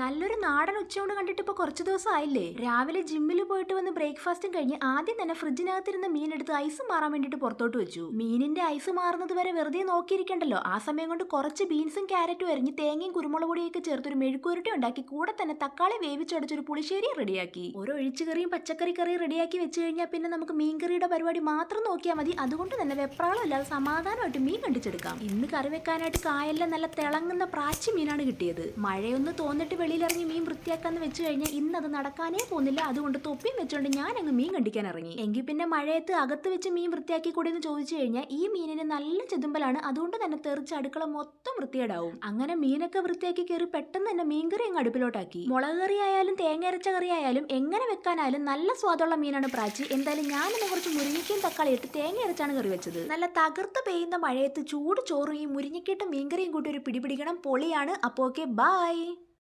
നല്ലൊരു നാടൻ ഉച്ചയൂണ് കണ്ടിട്ട് ഇപ്പൊ കുറച്ച് ദിവസം ആയില്ലേ രാവിലെ ജിമ്മിൽ പോയിട്ട് വന്ന് ബ്രേക്ക്ഫാസ്റ്റും കഴിഞ്ഞ് ആദ്യം തന്നെ ഫ്രിഡ്ജിനകത്തിരുന്ന മീൻ എടുത്ത് ഐസ് മാറാൻ വേണ്ടിട്ട് പുറത്തോട്ട് വെച്ചു. മീനിന്റെ ഐസ് മാറുന്നത് വരെ വെറുതെ നോക്കിയിരിക്കണ്ടല്ലോ. ആ സമയം കൊണ്ട് കുറച്ച് ബീൻസും ക്യാരറ്റും എറിഞ്ഞ് തേങ്ങയും കുരുമുളക് പൊടിയൊക്കെ ചേർത്ത് ഒരു മെഴുക്കുരുട്ടി ഉണ്ടാക്കി കൂടെ തന്നെ തക്കാളി വേവിച്ചടച്ചൊരു പുളിശ്ശേരി റെഡിയാക്കി. ഒരു ഒഴിച്ചുകറിയും പച്ചക്കറി കറിയും റെഡിയാക്കി വെച്ച് കഴിഞ്ഞാൽ പിന്നെ നമുക്ക് മീൻകറിയുടെ പരിപാടി മാത്രം നോക്കിയാൽ മതി. അതുകൊണ്ട് തന്നെ വെപ്രാളം ഇല്ലാതെ സമാധാനമായിട്ട് മീൻ കണ്ടിച്ചെടുക്കാം. ഇന്ന് കറി വെക്കാനായിട്ട് കായലിലെ നല്ല തിളങ്ങുന്ന പ്രാച്ചി മീനാണ് കിട്ടിയത്. മഴയൊന്ന് തോന്നിട്ട് വെളിയിലിറങ്ങി മീൻ വൃത്തിയാക്കാന്ന് വെച്ച് കഴിഞ്ഞാൽ ഇന്ന് അത് നടക്കാനേ പോകുന്നില്ല. അതുകൊണ്ട് തൊപ്പിയും വെച്ചുകൊണ്ട് ഞാൻ അങ്ങ് മീൻ കണ്ടിക്കാൻ ഇറങ്ങി. എങ്കിൽ പിന്നെ മഴയത്ത് അകത്ത് വെച്ച് മീൻ വൃത്തിയാക്കി കൂടി എന്ന് ചോദിച്ചു കഴിഞ്ഞാൽ ഈ മീനിന് നല്ല ചെതുമ്പലാണ്. അതുകൊണ്ട് തന്നെ തെറിച്ച് അടുക്കള മൊത്തം വൃത്തിയേടാവും അങ്ങനെ മീനൊക്കെ വൃത്തിയാക്കി കയറി പെട്ടെന്ന് തന്നെ മീൻകറി അങ്ങ് അടുപ്പിലോട്ടാക്കി. മുളക് കറി ആയാലും തേങ്ങ അരച്ച കറി ആയാലും എങ്ങനെ വെക്കാനായാലും നല്ല സ്വാദുള്ള മീനാണ് പ്രാച്ചി. എന്തായാലും ഞാനിന്ന് കുറച്ച് മുരിങ്ങയ്ക്കും തക്കാളി ഇട്ട് തേങ്ങ അരച്ചാണ് കറി വെച്ചത്. നല്ല തകർത്ത് പെയ്യുന്ന മഴയത്ത് ചൂട് ചോറും ഈ മുരിങ്ങയ്ക്കിട്ട് മീൻകറിയും കൂട്ടി ഒരു പിടിപിടിക്കണം. പൊളിയാണ്. അപ്പോൾ ഓക്കെ ബൈ.